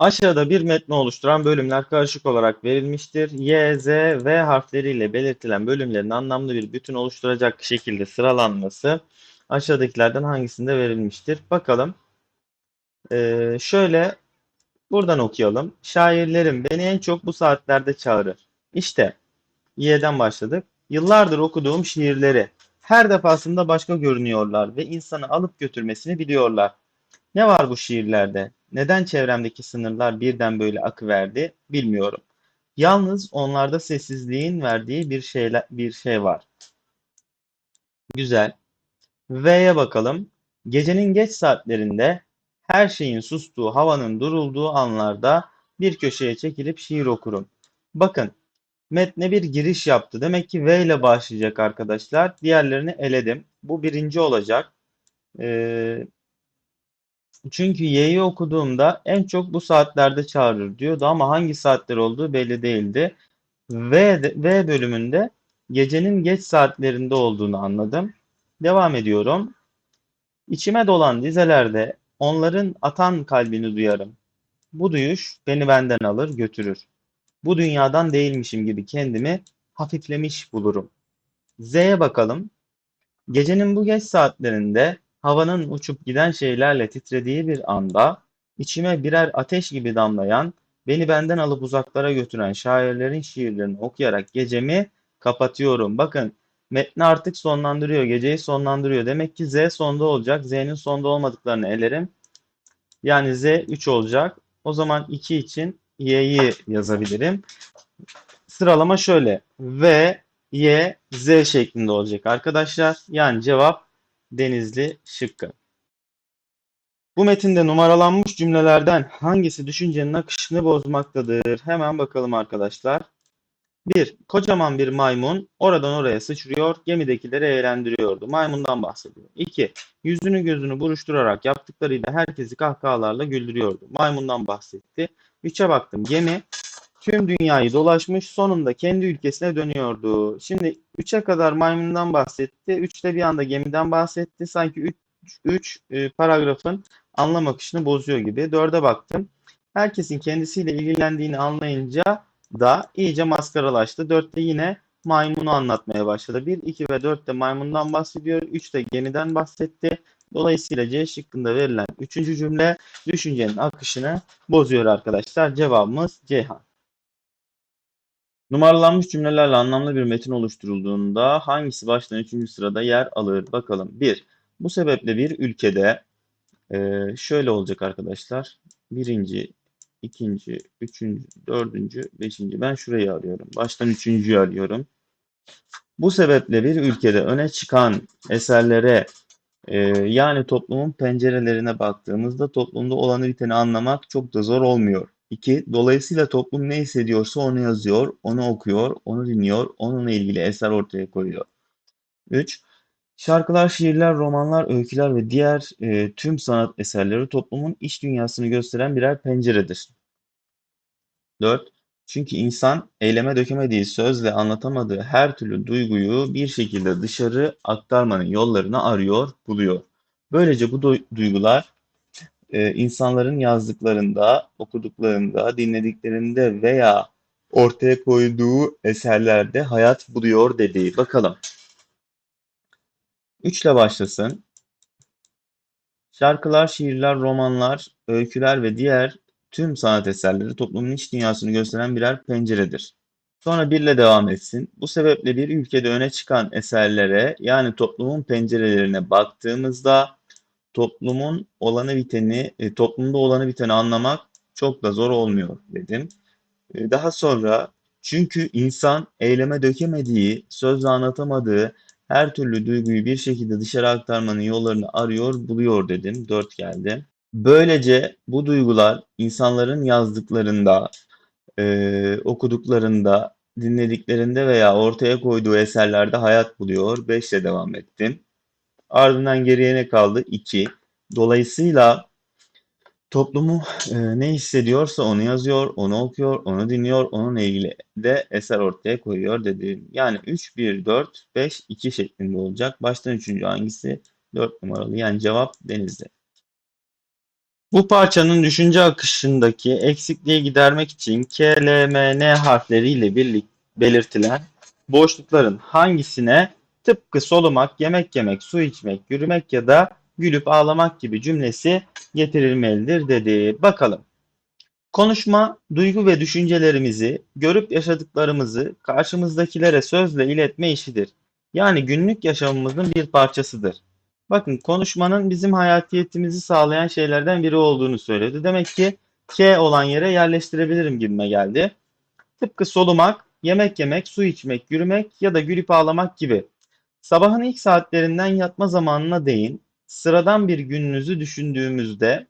Aşağıda bir metni oluşturan bölümler karışık olarak verilmiştir. Y, Z, V harfleriyle belirtilen bölümlerin anlamlı bir bütün oluşturacak şekilde sıralanması aşağıdakilerden hangisinde verilmiştir? Bakalım. Ee, şöyle buradan okuyalım. Şairlerim beni en çok bu saatlerde çağırır. İşte Y'den başladık. Yıllardır okuduğum şiirleri her defasında başka görünüyorlar ve insanı alıp götürmesini biliyorlar. Ne var bu şiirlerde? Neden çevremdeki sınırlar birden böyle akıverdi bilmiyorum. Yalnız onlarda sessizliğin verdiği bir şeyler bir şey var. Güzel. V'ye bakalım. Gecenin geç saatlerinde her şeyin sustuğu, havanın durulduğu anlarda bir köşeye çekilip şiir okurum. Bakın, metne bir giriş yaptı. Demek ki V ile başlayacak arkadaşlar. Diğerlerini eledim. Bu birinci olacak. Ee, çünkü Y'yi okuduğumda en çok bu saatlerde çağırır diyordu ama hangi saatler olduğu belli değildi. V, v bölümünde gecenin geç saatlerinde olduğunu anladım. Devam ediyorum. İçime dolan dizelerde onların atan kalbini duyarım. Bu duyuş beni benden alır götürür. Bu dünyadan değilmişim gibi kendimi hafiflemiş bulurum. Z'ye bakalım. Gecenin bu geç saatlerinde havanın uçup giden şeylerle titrediği bir anda içime birer ateş gibi damlayan, beni benden alıp uzaklara götüren şairlerin şiirlerini okuyarak gecemi kapatıyorum. Bakın metni artık sonlandırıyor, geceyi sonlandırıyor. Demek ki Z sonda olacak. Z'nin sonda olmadıklarını elerim. Yani Z 3 olacak. O zaman 2 için Y'yi yazabilirim. Sıralama şöyle. V, Y, Z şeklinde olacak arkadaşlar. Yani cevap Denizli şıkkı. Bu metinde numaralanmış cümlelerden hangisi düşüncenin akışını bozmaktadır? Hemen bakalım arkadaşlar. 1. Kocaman bir maymun oradan oraya sıçrıyor, gemidekileri eğlendiriyordu. Maymundan bahsediyor. 2. Yüzünü gözünü buruşturarak yaptıklarıyla herkesi kahkahalarla güldürüyordu. Maymundan bahsetti. 3'e baktım. Gemi tüm dünyayı dolaşmış sonunda kendi ülkesine dönüyordu. Şimdi 3'e kadar maymundan bahsetti. 3'te bir anda gemiden bahsetti. Sanki 3 e, paragrafın anlam akışını bozuyor gibi. 4'e baktım. Herkesin kendisiyle ilgilendiğini anlayınca da iyice maskaralaştı. 4'te yine maymunu anlatmaya başladı. 1, 2 ve 4'te maymundan bahsediyor. 3'te gemiden bahsetti. Dolayısıyla C şıkkında verilen 3. cümle düşüncenin akışını bozuyor arkadaşlar. Cevabımız Ceyhan. Numaralanmış cümlelerle anlamlı bir metin oluşturulduğunda hangisi baştan üçüncü sırada yer alır? Bakalım. 1. Bu sebeple bir ülkede e, şöyle olacak arkadaşlar. Birinci, ikinci, üçüncü, dördüncü, beşinci. Ben şurayı arıyorum. Baştan üçüncüyü arıyorum. Bu sebeple bir ülkede öne çıkan eserlere e, yani toplumun pencerelerine baktığımızda toplumda olanı biteni anlamak çok da zor olmuyor. 2. Dolayısıyla toplum ne hissediyorsa onu yazıyor, onu okuyor, onu dinliyor, onunla ilgili eser ortaya koyuyor. 3. Şarkılar, şiirler, romanlar, öyküler ve diğer e, tüm sanat eserleri toplumun iç dünyasını gösteren birer penceredir. 4. Çünkü insan eyleme dökemediği sözle anlatamadığı her türlü duyguyu bir şekilde dışarı aktarmanın yollarını arıyor, buluyor. Böylece bu duygular e, insanların yazdıklarında, okuduklarında, dinlediklerinde veya ortaya koyduğu eserlerde hayat buluyor dediği. Bakalım. Üçle başlasın. Şarkılar, şiirler, romanlar, öyküler ve diğer tüm sanat eserleri toplumun iç dünyasını gösteren birer penceredir. Sonra birle devam etsin. Bu sebeple bir ülkede öne çıkan eserlere yani toplumun pencerelerine baktığımızda toplumun olanı biteni, e, toplumda olanı biteni anlamak çok da zor olmuyor dedim. E, daha sonra çünkü insan eyleme dökemediği, sözle anlatamadığı her türlü duyguyu bir şekilde dışarı aktarmanın yollarını arıyor, buluyor dedim. Dört geldi. Böylece bu duygular insanların yazdıklarında, e, okuduklarında, dinlediklerinde veya ortaya koyduğu eserlerde hayat buluyor. Beşle devam ettim. Ardından geriye ne kaldı? 2. Dolayısıyla toplumu e, ne hissediyorsa onu yazıyor, onu okuyor, onu dinliyor, onunla ilgili de eser ortaya koyuyor dediğim. Yani 3, 1, 4, 5, 2 şeklinde olacak. Baştan üçüncü hangisi? 4 numaralı. Yani cevap Denizli. Bu parçanın düşünce akışındaki eksikliği gidermek için K, L, M, N harfleriyle birlik belirtilen boşlukların hangisine tıpkı solumak, yemek yemek, su içmek, yürümek ya da gülüp ağlamak gibi cümlesi getirilmelidir dedi. Bakalım. Konuşma, duygu ve düşüncelerimizi, görüp yaşadıklarımızı karşımızdakilere sözle iletme işidir. Yani günlük yaşamımızın bir parçasıdır. Bakın konuşmanın bizim hayatiyetimizi sağlayan şeylerden biri olduğunu söyledi. Demek ki K olan yere yerleştirebilirim gibime geldi. Tıpkı solumak, yemek yemek, su içmek, yürümek ya da gülüp ağlamak gibi. Sabahın ilk saatlerinden yatma zamanına değin sıradan bir gününüzü düşündüğümüzde,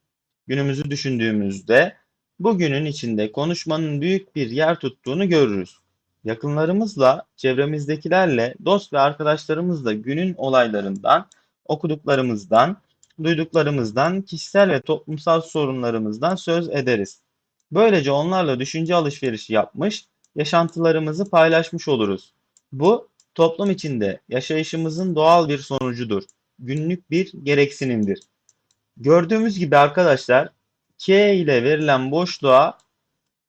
günümüzü düşündüğümüzde bugünün içinde konuşmanın büyük bir yer tuttuğunu görürüz. Yakınlarımızla, çevremizdekilerle, dost ve arkadaşlarımızla günün olaylarından, okuduklarımızdan, duyduklarımızdan, kişisel ve toplumsal sorunlarımızdan söz ederiz. Böylece onlarla düşünce alışverişi yapmış, yaşantılarımızı paylaşmış oluruz. Bu toplum içinde yaşayışımızın doğal bir sonucudur. Günlük bir gereksinimdir. Gördüğümüz gibi arkadaşlar K ile verilen boşluğa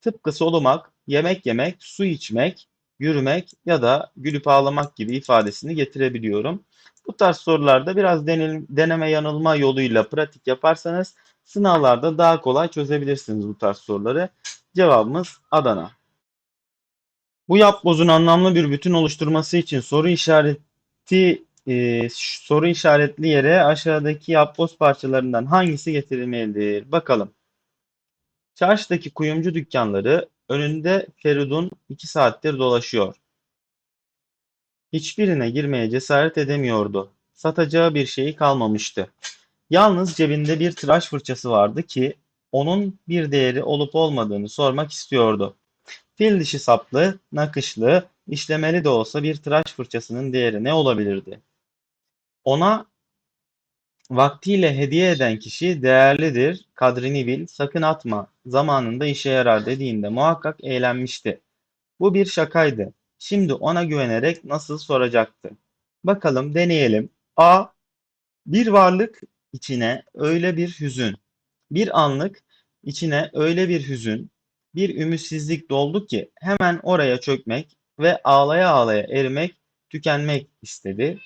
tıpkı solumak, yemek yemek, su içmek, yürümek ya da gülüp ağlamak gibi ifadesini getirebiliyorum. Bu tarz sorularda biraz deneme yanılma yoluyla pratik yaparsanız sınavlarda daha kolay çözebilirsiniz bu tarz soruları. Cevabımız Adana. Bu yapbozun anlamlı bir bütün oluşturması için soru işareti e, soru işaretli yere aşağıdaki yapboz parçalarından hangisi getirilmelidir? Bakalım. Çarşıdaki kuyumcu dükkanları önünde Feridun iki saattir dolaşıyor. Hiçbirine girmeye cesaret edemiyordu. Satacağı bir şeyi kalmamıştı. Yalnız cebinde bir tıraş fırçası vardı ki onun bir değeri olup olmadığını sormak istiyordu. Fil dişi saplı, nakışlı, işlemeli de olsa bir tıraş fırçasının değeri ne olabilirdi? Ona vaktiyle hediye eden kişi değerlidir, kadrini bil, sakın atma, zamanında işe yarar dediğinde muhakkak eğlenmişti. Bu bir şakaydı. Şimdi ona güvenerek nasıl soracaktı? Bakalım deneyelim. A. Bir varlık içine öyle bir hüzün, bir anlık içine öyle bir hüzün, bir ümitsizlik doldu ki hemen oraya çökmek ve ağlaya ağlaya erimek, tükenmek istedi.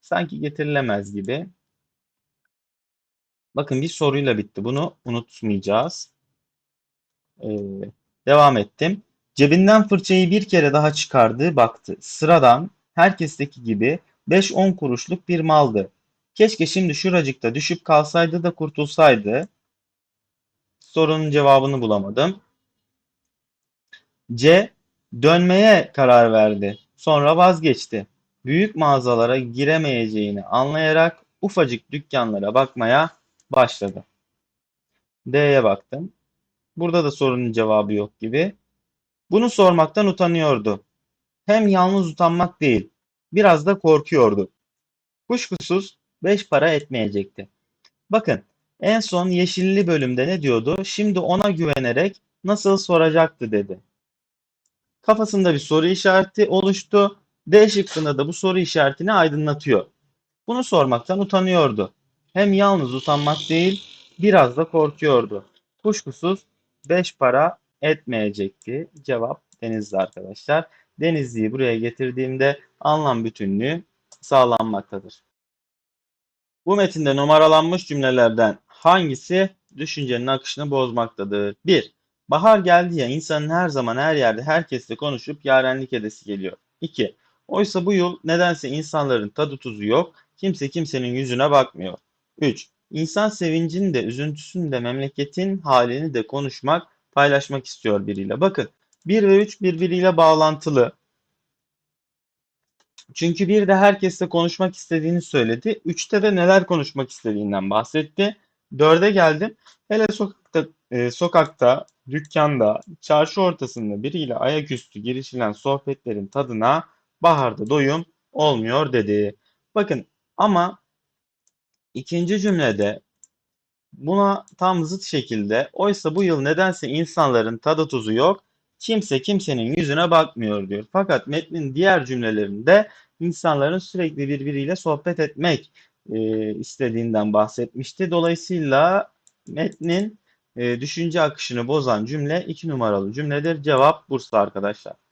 Sanki getirilemez gibi. Bakın bir soruyla bitti. Bunu unutmayacağız. Ee, devam ettim. Cebinden fırçayı bir kere daha çıkardı, baktı. Sıradan, herkesteki gibi 5-10 kuruşluk bir maldı. Keşke şimdi şuracıkta düşüp kalsaydı da kurtulsaydı. Sorunun cevabını bulamadım. C. Dönmeye karar verdi. Sonra vazgeçti. Büyük mağazalara giremeyeceğini anlayarak ufacık dükkanlara bakmaya başladı. D'ye baktım. Burada da sorunun cevabı yok gibi. Bunu sormaktan utanıyordu. Hem yalnız utanmak değil, biraz da korkuyordu. Kuşkusuz beş para etmeyecekti. Bakın en son yeşilli bölümde ne diyordu? Şimdi ona güvenerek nasıl soracaktı dedi. Kafasında bir soru işareti oluştu. D şıkkında da bu soru işaretini aydınlatıyor. Bunu sormaktan utanıyordu. Hem yalnız utanmak değil, biraz da korkuyordu. Kuşkusuz beş para etmeyecekti. Cevap Denizli arkadaşlar. Denizli'yi buraya getirdiğimde anlam bütünlüğü sağlanmaktadır. Bu metinde numaralanmış cümlelerden hangisi düşüncenin akışını bozmaktadır? 1. Bahar geldi ya insanın her zaman her yerde herkesle konuşup yarenlik edesi geliyor. 2. Oysa bu yıl nedense insanların tadı tuzu yok, kimse kimsenin yüzüne bakmıyor. 3. İnsan sevincini de üzüntüsünü de memleketin halini de konuşmak, paylaşmak istiyor biriyle. Bakın 1 ve 3 birbiriyle bağlantılı. Çünkü bir de herkesle konuşmak istediğini söyledi. Üçte de neler konuşmak istediğinden bahsetti. Dörde geldim. Hele sokakta, e, sokakta, dükkanda, çarşı ortasında biriyle ayaküstü girişilen sohbetlerin tadına baharda doyum olmuyor dedi. Bakın ama ikinci cümlede buna tam zıt şekilde oysa bu yıl nedense insanların tadı tuzu yok kimse kimsenin yüzüne bakmıyor diyor. Fakat metnin diğer cümlelerinde insanların sürekli birbiriyle sohbet etmek e, istediğinden bahsetmişti. Dolayısıyla metnin e, düşünce akışını bozan cümle iki numaralı cümledir. Cevap Bursa arkadaşlar.